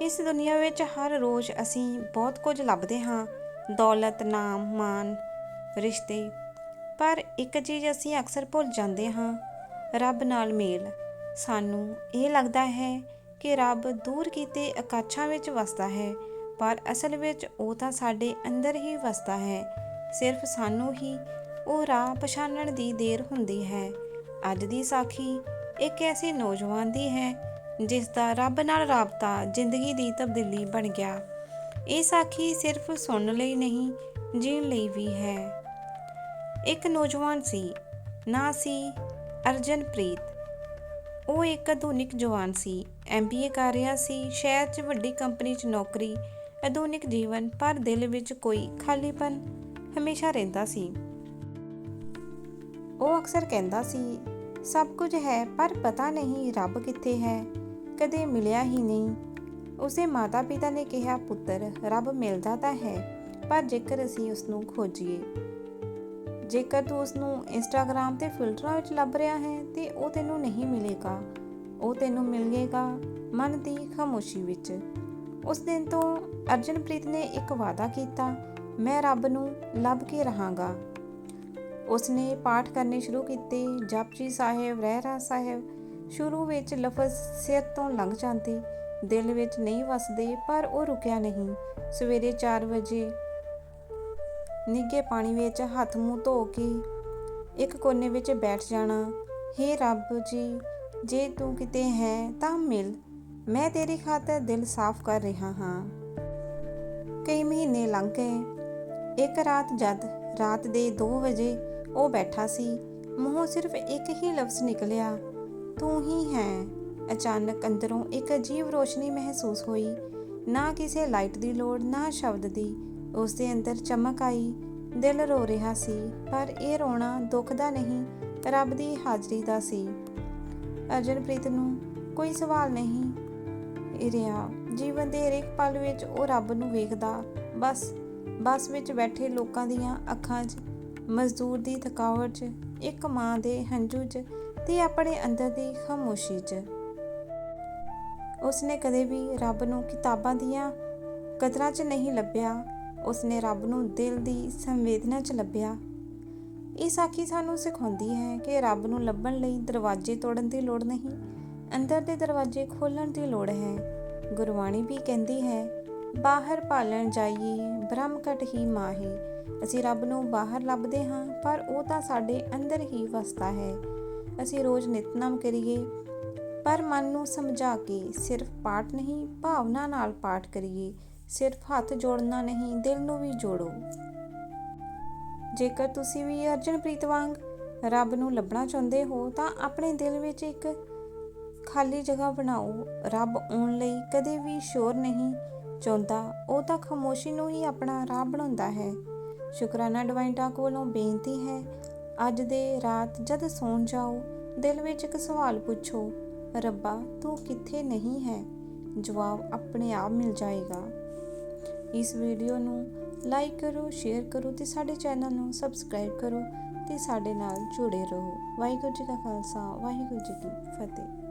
ਇਸ ਦੁਨੀਆ ਵਿੱਚ ਹਰ ਰੋਜ਼ ਅਸੀਂ ਬਹੁਤ ਕੁਝ ਲੱਭਦੇ ਹਾਂ। ਦੌਲਤ, ਨਾਮ, ਮਾਨ, ਰਿਸ਼ਤੇ। ਪਰ ਇੱਕ ਚੀਜ਼ ਅਸੀਂ ਅਕਸਰ ਭੁੱਲ ਜਾਂਦੇ ਹਾਂ, ਰੱਬ ਨਾਲ ਮੇਲ। ਸਾਨੂੰ ਇਹ ਲੱਗਦਾ ਹੈ ਕਿ ਰੱਬ ਦੂਰ ਕੀਤੇ ਆਕਾਸ਼ਾਂ ਵਿੱਚ ਵਸਦਾ ਹੈ, ਪਰ ਅਸਲ ਵਿੱਚ ਉਹ ਤਾਂ ਸਾਡੇ ਅੰਦਰ ਹੀ ਵਸਦਾ ਹੈ। ਸਿਰਫ ਸਾਨੂੰ ਹੀ ਉਹ ਰਾਹ ਪਛਾਣਨ ਦੀ ਦੇਰ ਹੁੰਦੀ ਹੈ। ਅੱਜ ਦੀ ਸਾਖੀ ਇੱਕ ਐਸੇ ਨੌਜਵਾਨ ਦੀ ਹੈ ਜਿਸ ਦਾ ਰੱਬ ਨਾਲ ਰਾਬਤਾ ਜ਼ਿੰਦਗੀ ਦੀ ਤਬਦੀਲੀ ਬਣ ਗਿਆ। ਇਹ ਸਾਖੀ ਸਿਰਫ ਸੁਣਨ ਲਈ ਨਹੀਂ, ਜੀਣ ਲਈ ਵੀ ਹੈ। ਇੱਕ ਨੌਜਵਾਨ ਸੀ, ਨਾਂ ਸੀ ਅਰਜਨਪ੍ਰੀਤ। ਉਹ ਇੱਕ ਆਧੁਨਿਕ ਜਵਾਨ ਸੀ ਐਮਬੀਏ ਕਰ ਰਿਹਾ ਸੀ, ਸ਼ਹਿਰ 'ਚ ਵੱਡੀ ਕੰਪਨੀ 'ਚ ਨੌਕਰੀ, ਆਧੁਨਿਕ ਜੀਵਨ, ਪਰ ਦਿਲ ਵਿੱਚ ਕੋਈ ਖਾਲੀਪਨ ਹਮੇਸ਼ਾ ਰਹਿੰਦਾ ਸੀ। ਉਹ ਅਕਸਰ ਕਹਿੰਦਾ ਸੀ, ਸਭ ਕੁਝ ਹੈ, ਪਰ ਪਤਾ ਨਹੀਂ ਰੱਬ ਕਿੱਥੇ ਹੈ। ਕਦੇ ਮਿਲਿਆ ਹੀ ਨਹੀਂ। ਉਸੇ ਮਾਤਾ-ਪਿਤਾ ਨੇ ਕਿਹਾ, ਪੁੱਤਰ, ਰੱਬ ਮਿਲਦਾ ਤਾਂ ਹੈ, ਪਰ ਜੇਕਰ ਅਸੀਂ ਉਸ ਨੂੰ ਖੋਜੀਏ, ਜੇਕਰ ਤੂੰ ਉਸ ਨੂੰ ਇੰਸਟਾਗ੍ਰam ਤੇ ਫਿਲਟਰਾਂ ਵਿੱਚ ਲੱਭ ਰਿਹਾ ਹੈ, ਤੇ ਉਹ ਤੈਨੂੰ ਨਹੀਂ ਮਿਲੇਗਾ। ਉਹ ਤੈਨੂੰ ਮਿਲੇਗਾ ਮਨ ਦੀ ਖਾਮੋਸ਼ੀ ਵਿੱਚ। ਉਸ ਦਿਨ ਤੋਂ ਅਰਜਨਪ੍ਰੀਤ ਨੇ ਇੱਕ ਵਾਅਦਾ ਕੀਤਾ, ਮੈਂ ਰੱਬ ਨੂੰ ਲੱਭ ਕੇ ਰਹਾਂਗਾ। ਉਸਨੇ ਪਾਠ ਕਰਨੇ ਸ਼ੁਰੂ ਕੀਤੇ, ਜਪਜੀ ਸਾਹਿਬ, ਰਹਿਰਾ ਸਾਹਿਬ ਸ਼ੁਰੂ ਵਿੱਚ ਲਫ਼ਜ਼ ਸਿਰ ਤੋਂ ਲੰਘ ਜਾਂਦੇ, ਦਿਲ ਵਿੱਚ ਨਹੀਂ ਵਸਦੇ, ਪਰ ਉਹ ਰੁਕਿਆ ਨਹੀਂ। ਸਵੇਰੇ 4 ਵਜੇ ਨਿੱਗੇ ਪਾਣੀ ਵਿੱਚ ਹੱਥ ਮੂੰਹ ਧੋ ਕੇ ਇੱਕ ਕੋਨੇ ਵਿੱਚ ਬੈਠ ਜਾਣਾ। ਹੇ ਰੱਬ ਜੀ, ਜੇ ਤੂੰ ਕਿਤੇ ਹੈ ਤਾਂ ਮਿਲ। ਮੈਂ ਤੇਰੀ ਖਾਤਰ ਦਿਲ ਸਾਫ਼ ਕਰ ਰਿਹਾ ਹਾਂ। ਕਈ ਮਹੀਨੇ ਲੰਘ ਗਏ। ਇੱਕ ਰਾਤ ਜਦ ਰਾਤ ਦੇ 2 ਵਜੇ ਉਹ ਬੈਠਾ ਸੀ, ਮੂੰਹੋਂ ਸਿਰਫ ਇੱਕ ਹੀ ਲਫ਼ਜ਼ ਨਿਕਲਿਆ। ਤੂੰ ਹੀ ਹੈ। ਅਚਾਨਕ ਅੰਦਰੋਂ ਇੱਕ ਅਜੀਬ ਰੋਸ਼ਨੀ ਮਹਿਸੂਸ ਹੋਈ। ਨਾ ਕਿਸੇ ਲਾਈਟ ਦੀ ਲੋੜ, ਨਾ ਸ਼ਬਦ ਦੀ। ਉਸ ਦੇ ਅੰਦਰ ਚਮਕ ਆਈ। ਦਿਲ ਰੋ ਰਿਹਾ ਸੀ, ਪਰ ਇਹ ਰੋਣਾ ਦੁੱਖ ਦਾ ਨਹੀਂ, ਰੱਬ ਦੀ ਹਾਜ਼ਰੀ ਦਾ ਸੀ। ਅਰਜਨਪ੍ਰੀਤ ਨੂੰ ਕੋਈ ਸਵਾਲ ਨਹੀਂ। ਰਿਹਾ, ਜੀਵਨ ਦੇ ਹਰੇਕ ਪਲ ਵਿੱਚ ਉਹ ਰੱਬ ਨੂੰ ਵੇਖਦਾ। ਬਸ, ਬੱਸ ਵਿੱਚ ਬੈਠੇ ਲੋਕਾਂ ਦੀਆਂ ਅੱਖਾਂ 'ਚ, ਮਜ਼ਦੂਰ ਦੀ ਥਕਾਵਟ 'ਚ, ਇੱਕ ਮਾਂ ਦੇ ਹੰਝੂ 'ਚ ਤੇ ਆਪਣੇ ਅੰਦਰ ਦੀ ਖਾਮੋਸ਼ੀ 'ਚ। ਉਸਨੇ ਕਦੇ ਵੀ ਰੱਬ ਨੂੰ ਕਿਤਾਬਾਂ ਦੀਆਂ ਕਦਰਾਂ 'ਚ ਨਹੀਂ ਲੱਭਿਆ। ਉਸਨੇ ਰੱਬ ਨੂੰ ਦਿਲ ਦੀ ਸੰਵੇਦਨਾ 'ਚ ਲੱਭਿਆ। ਇਹ ਸਾਖੀ ਸਾਨੂੰ ਸਿਖਾਉਂਦੀ ਹੈ ਕਿ ਰੱਬ ਨੂੰ ਲੱਭਣ ਲਈ ਦਰਵਾਜ਼ੇ ਤੋੜਨ ਦੀ ਲੋੜ ਨਹੀਂ। ਅੰਦਰ ਦੇ ਦਰਵਾਜ਼ੇ ਖੋਲਣ ਦੀ ਲੋੜ ਹੈ। ਗੁਰਬਾਣੀ ਵੀ ਕਹਿੰਦੀ ਹੈ, ਬਾਹਰ ਪਾਲਣ ਜਾਈਏ, ਬ੍ਰਹਮ ਘਟ ਹੀ ਮਾਹੀ। ਅਸੀਂ ਰੱਬ ਨੂੰ ਬਾਹਰ ਲੱਭਦੇ ਹਾਂ, ਪਰ ਉਹ ਤਾਂ ਸਾਡੇ ਅੰਦਰ ਹੀ ਵਸਦਾ ਹੈ। ਅਸੀਂ ਰੋਜ਼ ਨਿਤਨਮ ਕਰੀਏ। ਪਰ ਮਨ ਨੂੰ ਸਮਝਾ ਕੇ ਸਿਰਫ ਪਾਠ ਨਹੀਂ, ਭਾਵਨਾ ਨਾਲ ਪਾਠ ਕਰੀਏ। ਸਿਰਫ ਹੱਥ ਜੋੜਨਾ ਨਹੀਂ, ਦਿਲ ਨੂੰ ਵੀ ਜੋੜੋ। ਜੇਕਰ ਤੁਸੀਂ ਵੀ ਅਰਜਨਪ੍ਰੀਤ ਵਾਂਗ ਰੱਬ ਨੂੰ ਲੱਭਣਾ ਚਾਹੁੰਦੇ ਹੋ, ਤਾਂ ਆਪਣੇ ਦਿਲ ਵਿੱਚ ਇੱਕ ਖਾਲੀ ਜਗ੍ਹਾ ਬਣਾਓ। ਰੱਬ ਆਉਣ ਲਈ ਕਦੇ ਵੀ ਸ਼ੋਰ ਨਹੀਂ ਚਾਹੁੰਦਾ। ਉਹ ਤਾਂ ਖਾਮੋਸ਼ੀ ਨੂੰ ਹੀ ਆਪਣਾ ਰਾਹ ਬਣਾਉਂਦਾ ਹੈ। ਸ਼ੁਕਰਾਨਾ ਡਿਵਾਈਨ ਟਾਕ ਵੱਲੋਂ ਬੇਨਤੀ ਹੈ ਅੱਜ ਦੇ ਰਾਤ ਜਦ ਸੌਣ ਜਾਓ, ਦਿਲ ਵਿੱਚ ਇੱਕ ਸਵਾਲ ਪੁੱਛੋ, ਰੱਬਾ, ਤੂੰ ਕਿੱਥੇ ਨਹੀਂ ਹੈ? ਜਵਾਬ ਆਪਣੇ ਆਪ ਮਿਲ ਜਾਏਗਾ। ਇਸ ਵੀਡੀਓ ਨੂੰ ਲਾਈਕ ਕਰੋ, ਸ਼ੇਅਰ ਕਰੋ ਤੇ ਸਾਡੇ ਚੈਨਲ ਨੂੰ ਸਬਸਕ੍ਰਾਈਬ ਕਰੋ ਤੇ ਸਾਡੇ ਨਾਲ ਜੁੜੇ ਰਹੋ। ਵਾਹਿਗੁਰੂ ਜੀ ਕਾ ਖਾਲਸਾ, ਵਾਹਿਗੁਰੂ ਜੀ ਕੀ ਫਤਿਹ।